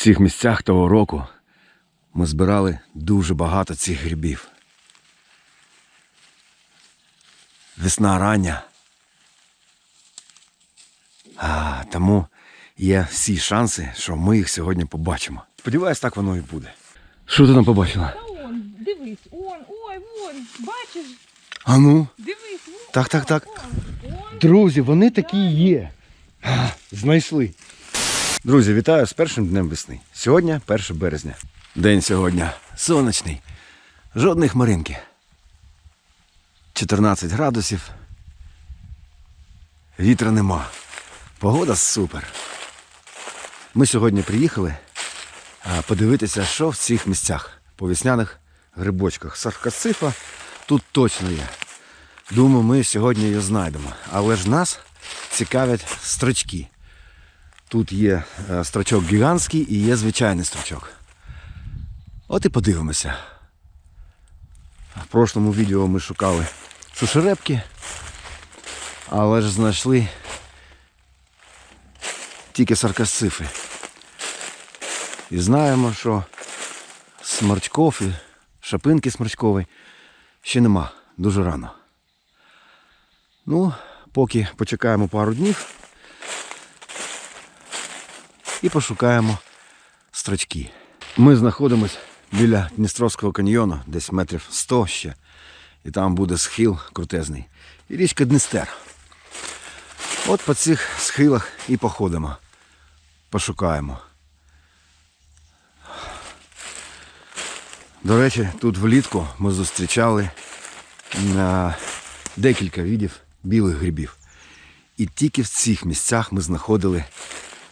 цих місцях того року ми збирали дуже багато цих грибів. Весна рання. А, тому є всі шанси, що ми їх сьогодні побачимо. Сподіваюсь, так воно і буде. Що ти там побачила? Та он, дивись, он, ой, вон, бачиш, А ну. дивись, вон. Так, так, так. вон, вон. Друзі, вони такі є. Знайшли. Друзі, вітаю з першим днем весни. Сьогодні 1 березня. День сьогодні сонячний. Жодної хмаринки. 14 градусів. Вітра нема. Погода супер. Ми сьогодні приїхали подивитися, що в цих місцях по весняних грибочках. Саркасифа тут точно є. Думаю, ми сьогодні її знайдемо. Але ж нас цікавлять строчки. Тут є е, строчок гігантський і є звичайний строчок. От і подивимося. В прошлому відео ми шукали сушерепки, але ж знайшли тільки саркасцифи. І знаємо, що сморчков і шапинки сморчкової ще нема. Дуже рано. Ну, поки почекаємо пару днів і пошукаємо строчки. Ми знаходимось біля Дністровського каньйону, десь метрів 100 ще. І там буде схил крутезний. І річка Дністер. От по цих схилах і походимо. Пошукаємо. До речі, тут влітку ми зустрічали на декілька видів білих грибів. І тільки в цих місцях ми знаходили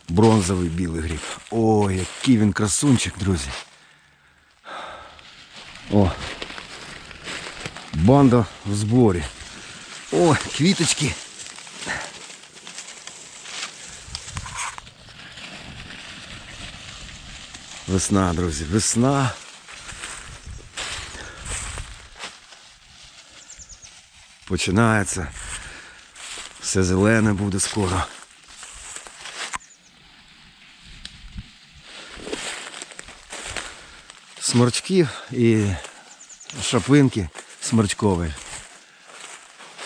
бронзовий білий гриб. О, який він красунчик, друзі. О. Банда в зборі. О, квіточки. Весна, друзі, весна. Починається. Все зелене буде скоро. Сморчків і шапинки сморчкові.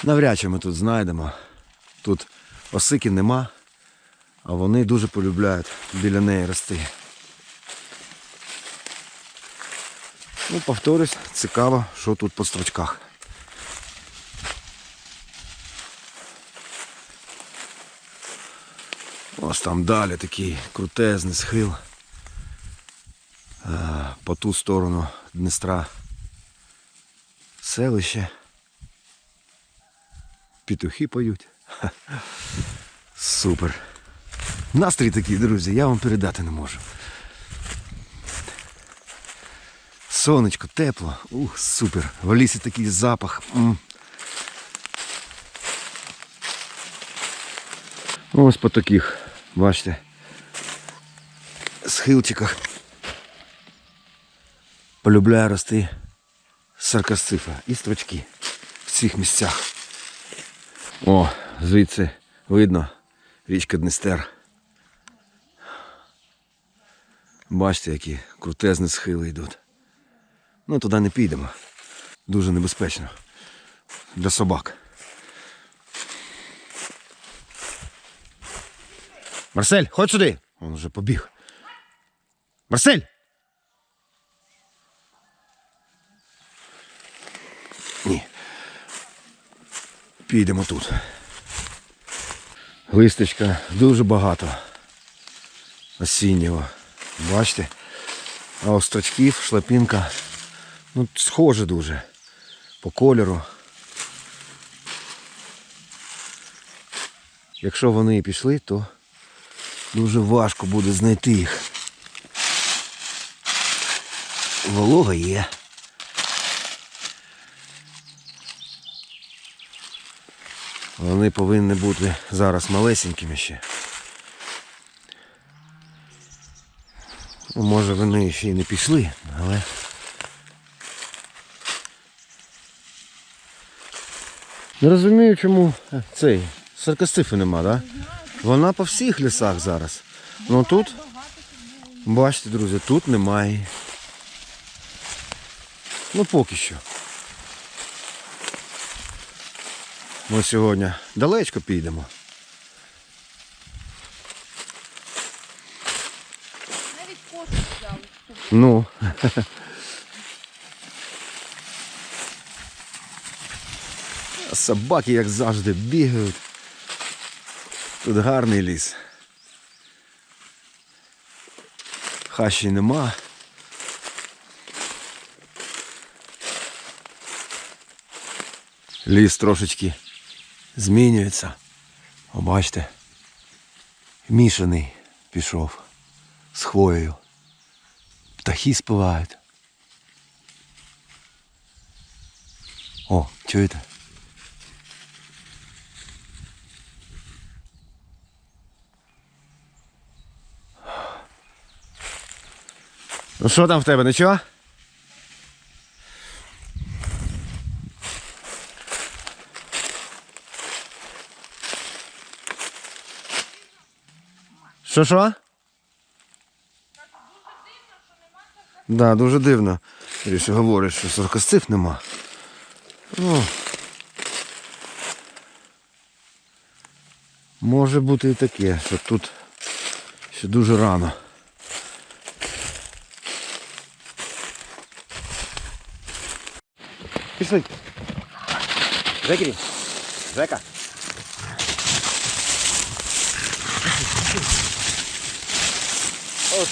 Навряд чи ми тут знайдемо. Тут осики нема, а вони дуже полюбляють біля неї рости. Ну, повторюсь, цікаво, що тут по строчках. Ось там далі такий крутезний схил. Е, По ту сторону Дністра. Селище. Петухи поють. Супер. Настрій такий, друзі, я вам передати не можу. Сонечко, тепло. Ух, супер. В лісі такий запах. Ось по таких, бачите, схилчиках полюбляє рости саркасцифа і строчки в цих місцях. О, звідси видно річка Днестер. Бачите, які крутезні схили йдуть. Ну, туди не підемо. Дуже небезпечно. Для собак. Марсель, ходь сюди. Он вже побіг. Марсель! Підемо тут. Листочка дуже багато. Осіннього. Бачите? А острочків, шлапінка. Ну, схоже дуже. По кольору. Якщо вони пішли, то дуже важко буде знайти їх. Волога є. Вони повинні бути зараз малесенькими ще. Ну, Може вони ще й не пішли, але. Не розумію, чому цей саркастифи нема, так? Да? Вона по всіх лісах зараз. Ну тут. Бачите, друзі, тут немає. Ну поки що. Ми сьогодні далечко підемо. Навіть кошик взяли. Ну. Собаки, як завжди, бігають. Тут гарний ліс. Хащі нема. Ліс трошечки змінюється. О, бачите, мішаний пішов з хвоєю. Птахи співають. О, чуєте? Ну що там в тебе, нічого? Що що? Да, дуже дивно. Ріше говорить, що сорокосців нема. Ну. Може бути і таке, що тут ще дуже рано. Пішли. Жекері. Жека. От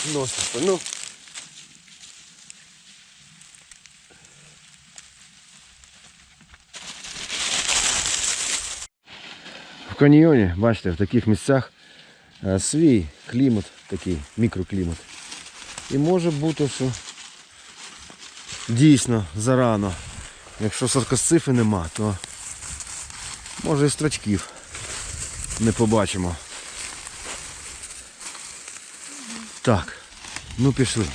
ну. В каньйоні, бачите, в таких місцях е, свій клімат, такий мікроклімат. І може бути, що дійсно зарано. Якщо саркосцифи нема, то може і строчків не побачимо. Так, ну пішли.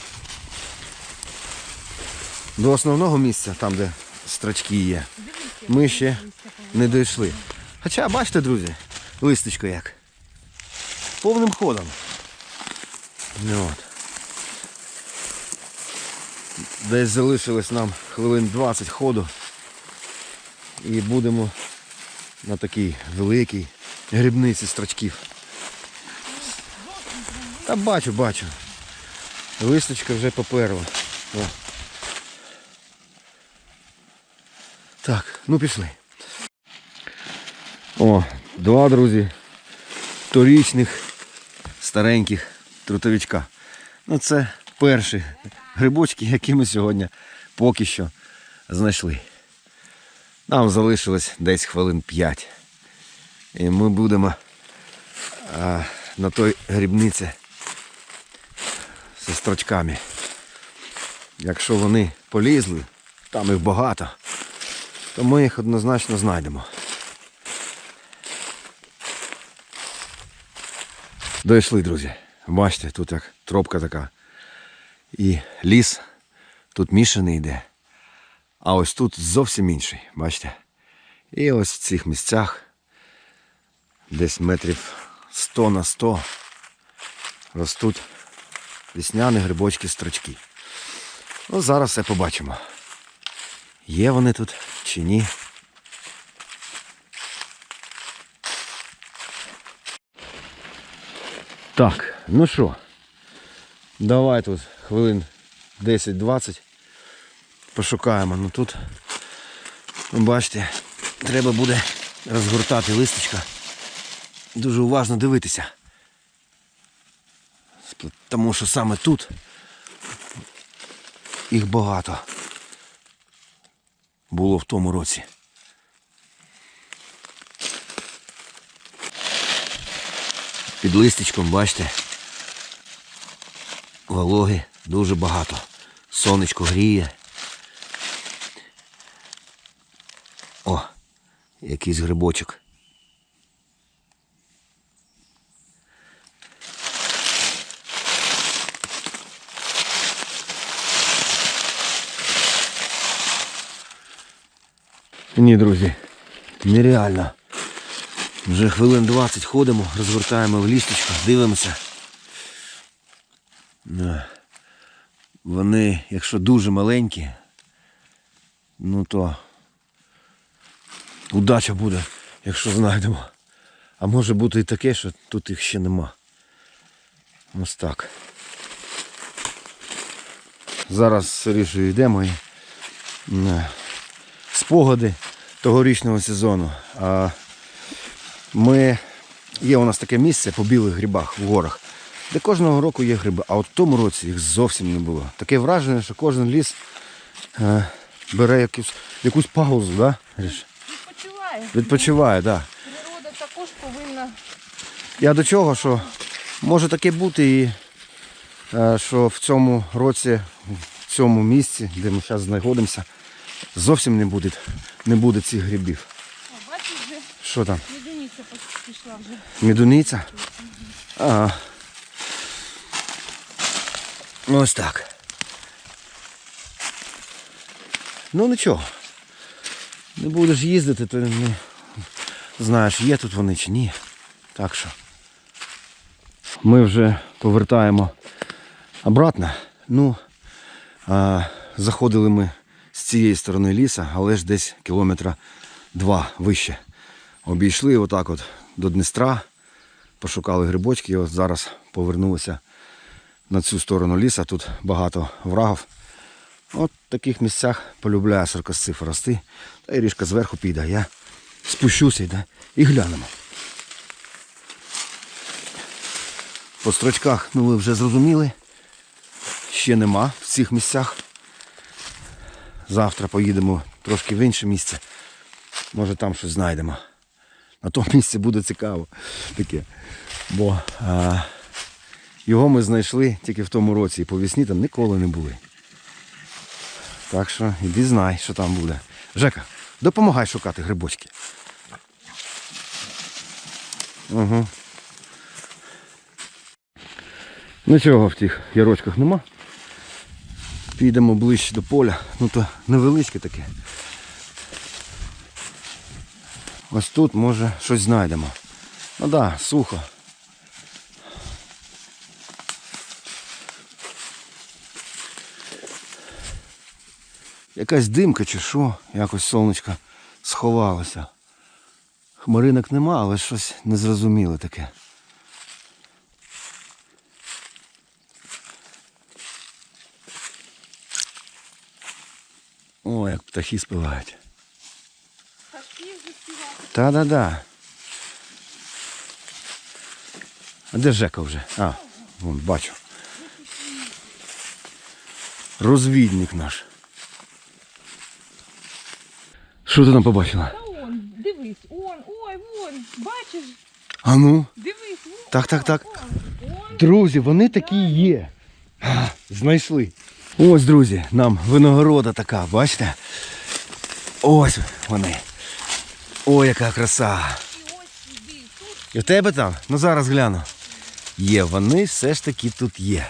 До основного місця, там де строчки є, ми ще не дійшли. Хоча, бачите, друзі, листочко як. Повним ходом. Ну, от. Десь залишилось нам хвилин 20 ходу. І будемо на такій великій грибниці строчків. Та бачу, бачу. Листочка вже поперла. О. Так, ну пішли. О, два, друзі. Торічних стареньких трутовичка. Ну це перші грибочки, які ми сьогодні поки що знайшли. Нам залишилось десь хвилин 5. І ми будемо а, на той грибниці зі строчками. Якщо вони полізли, там їх багато, то ми їх однозначно знайдемо. Дійшли, друзі. Бачите, тут як тропка така. І ліс тут мішаний йде. А ось тут зовсім інший, бачите? І ось в цих місцях десь метрів 100 на 100 ростуть вісняні грибочки строчки. Ну, зараз все побачимо. Є вони тут чи ні. Так, ну що, давай тут хвилин 10-20 пошукаємо. Ну тут, ну, бачите, треба буде розгортати листочка. Дуже уважно дивитися. Тому що саме тут їх багато було в тому році. Під листочком, бачите, вологи дуже багато. Сонечко гріє. О, якийсь грибочок. Ні, друзі, нереально. Вже хвилин 20 ходимо, розвертаємо в лісточку, дивимося. Е, Вони, якщо дуже маленькі, ну то удача буде, якщо знайдемо. А може бути і таке, що тут їх ще нема. Ось так. Зараз з йдемо і е, спогади тогорічного сезону. А ми, є у нас таке місце по білих грибах в горах, де кожного року є гриби, а от в тому році їх зовсім не було. Таке враження, що кожен ліс е, бере якусь, якусь паузу, да? Відпочиває. Відпочиває, так. Да. Природа також повинна. Я до чого, що може таке бути і е, що в цьому році, в цьому місці, де ми зараз знаходимося, зовсім не буде, не буде цих грибів. О, бачиш, вже Що там? медуниця пішла вже. Мідуниця? Ага. Ось так. Ну нічого. Не будеш їздити, то не знаєш, є тут вони чи ні. Так що. Ми вже повертаємо обратно. Ну, а, заходили ми з цієї сторони ліса, але ж десь кілометра два вище. Обійшли отак от до Дністра, пошукали грибочки, і от зараз повернулися на цю сторону ліса. Тут багато врагів. От в таких місцях полюбляє саркосциф рости. Та і ріжка зверху піде, я спущуся йде, і глянемо. По строчках, ну ви вже зрозуміли, ще нема в цих місцях. Завтра поїдемо трошки в інше місце. Може там щось знайдемо. На тому місці буде цікаво таке. Бо а, його ми знайшли тільки в тому році і по весні там ніколи не були. Так що іди знай, що там буде. Жека, допомагай шукати грибочки. Угу. Нічого в тих ярочках нема. Підемо ближче до поля. Ну то невеличке таке. Ось тут може щось знайдемо. Ну так, да, сухо. Якась димка чи що, якось сонечко сховалося. Хмаринок нема, але щось незрозуміле таке. О, як птахи співають. Та-да-да. А де Жека вже? А, вон, бачу. Розвідник наш. Що ти там побачила? Та он, дивись, он, ой, вон, бачиш, А ну? дивись, вон. Так, так, так. Друзі, вони такі є. Знайшли. Ось, друзі, нам винагорода така, бачите? Ось вони. Ой, яка краса. І в тебе там? Ну зараз гляну. Є, вони все ж таки тут є.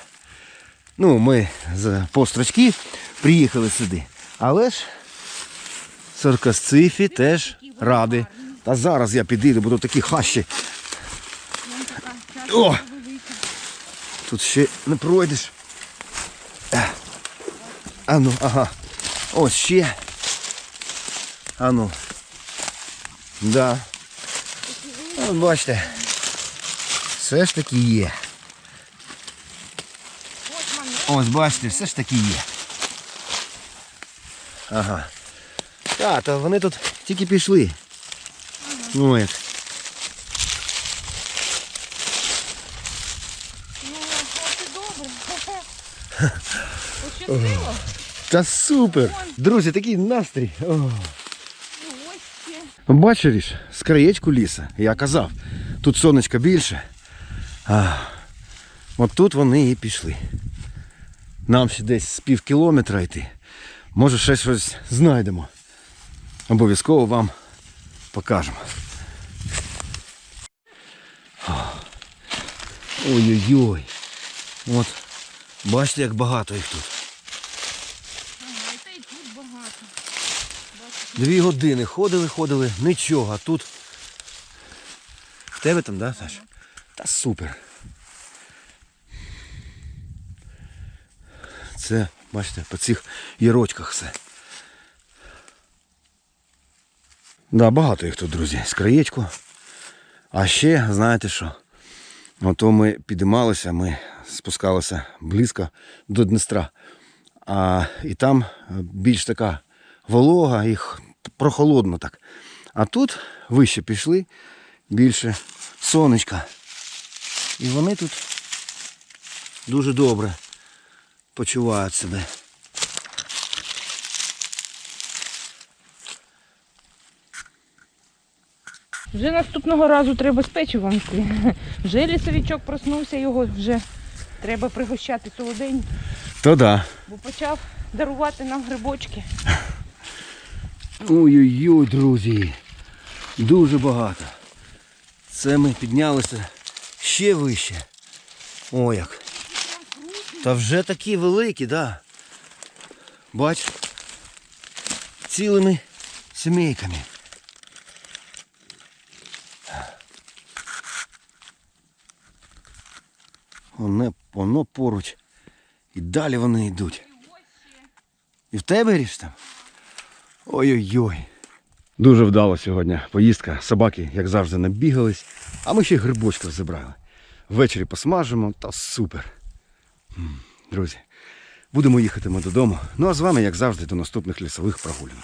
Ну, ми з построчки приїхали сюди. Але ж саркасцифі теж ради. Та зараз я підійду, буду такі хащі. О! Тут ще не пройдеш. Е. А ну, ага. Ось ще. А ну. Да. От бачите. Все ж таки є. Ось мене. Ось бачите, все ж таки є. Ага. Так, то вони тут тільки пішли. Ну як. Ну, ось і добре. Пощастило. Та супер! Друзі, такий настрій. О. Бачиш, з краєчку ліса, я казав, тут сонечка більше. А, от тут вони і пішли. Нам ще десь з пів кілометра йти. Може ще щось знайдемо. Обов'язково вам покажемо. Ой-ой-ой. От, бачите, як багато їх тут. Ага, і та й тут багато. Бачиш, Дві години ходили, ходили, нічого, а тут. В тебе там, да, Саш? Та супер. Це, бачите, по цих ярочках все. Да, багато їх тут, друзі, з краєчку. А ще, знаєте що? Ото ми підіймалися, ми спускалися близько до Дністра. А, і там е, більш така волога, їх прохолодно так. А тут вище пішли, більше сонечка. І вони тут дуже добре почувають себе. Вже наступного разу треба з печивом йти. Вже лісовичок проснувся, його вже треба пригощати солодень, То да. бо почав дарувати нам грибочки. Ой-ой-ой, друзі. Дуже багато. Це ми піднялися ще вище. О як. Та вже такі великі, да. Бач. Цілими сімейками. Воно, воно поруч. І далі вони йдуть. І в тебе ріж там? Ой-ой-ой. Дуже вдало сьогодні поїздка. Собаки, як завжди, набігались, а ми ще грибочків забрали. Ввечері посмажимо та супер. Друзі, будемо їхати ми додому. Ну а з вами, як завжди, до наступних лісових прогулянок.